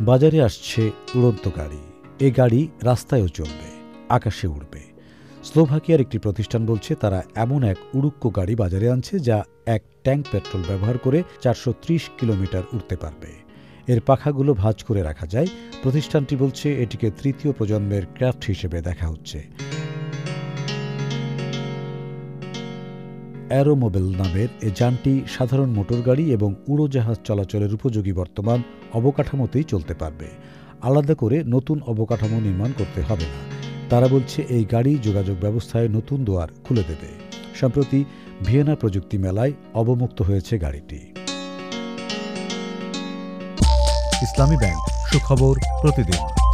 বাজারে আসছে উড়ন্ত গাড়ি। এ গাড়ি রাস্তায়ও চলবে, আকাশে উড়বে। স্লোভাকিয়ার একটি প্রতিষ্ঠান বলছে, তারা এমন এক উড়ুক্ক গাড়ি বাজারে আনছে যা এক ট্যাঙ্ক পেট্রোল ব্যবহার করে চারশো ত্রিশ কিলোমিটার উড়তে পারবে। এর পাখাগুলো ভাঁজ করে রাখা যায়। প্রতিষ্ঠানটি বলছে, এটিকে তৃতীয় প্রজন্মের ক্রাফট হিসেবে দেখা হচ্ছে। অ্যারোমোবেল নামের এ যানটি সাধারণ মোটরগাড়ি এবং উড়োজাহাজ চলাচলের উপযোগী বর্তমান অবকাঠামোতেই চলতে পারবে। আলাদা করে নতুন অবকাঠামো নির্মাণ করতে হবে না। তারা বলছে এই গাড়ি যোগাযোগ ব্যবস্থায় নতুন দুয়ার খুলে দেবে। সম্প্রতি ভিয়েনা প্রযুক্তি মেলায় অবমুক্ত হয়েছে গাড়িটি। ইসলামী ব্যাংক, সুখবর প্রতিদিন।